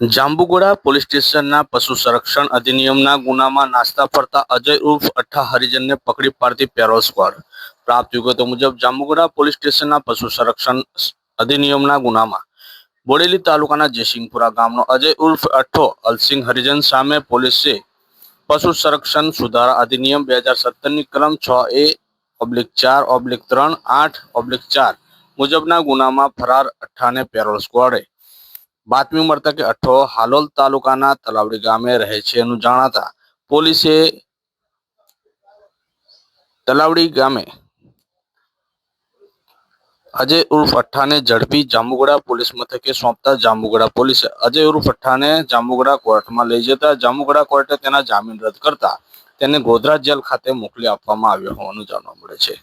Jambughoda police સ્ટેશનના પશુ સંરક્ષણ અધિનિયમના ગુનામાં નાસ્તા ફરતા અજય ઉર્ફ અઠ્ઠા હરિજનને પકડી પાડતી પેરોલ સ્ક્વોડ. પ્રાપ્ત વિગતો મુજબ જાંબુગોડા પોલીસ સ્ટેશનના પશુ સંરક્ષણ અધિનિયમના ગુનામાં બોડેલી તાલુકાના જયસિંહપુરા ગામનો અજય ઉર્ફ અઠ્ઠો અલસિંહ હરિજન સામે પોલીસે પશુ સંરક્ષણ સુધારા અધિનિયમ બે હજાર સત્તરની કલમ છ એ ઓબ્લિક ચાર ઓબ્લિક ત્રણ આઠ ઓબ્લિક ચાર મુજબના ગુનામાં ફરાર અઠ્ઠાને પેરોલ સ્ક્વોડે બાતમી મળતા કે અઠો હાલોલ તાલુકાના તલાવડી ગામે રહે છે એનું જાણાતા પોલીસે તલાવડી ગામે અજય ઉર્ફ ઝડપી જાંબુગડા પોલીસ મથકે સોંપતા જાંબુગડા પોલીસે અજય ઉર્ફ અઠ્ઠાને જાંબુગોડા કોર્ટમાં લઈ જતા જાંબુગડા કોર્ટે તેના જામીન રદ કરતા તેને ગોધરા જેલ ખાતે મોકલી આપવામાં આવ્યો હોવાનું જાણવા મળે છે.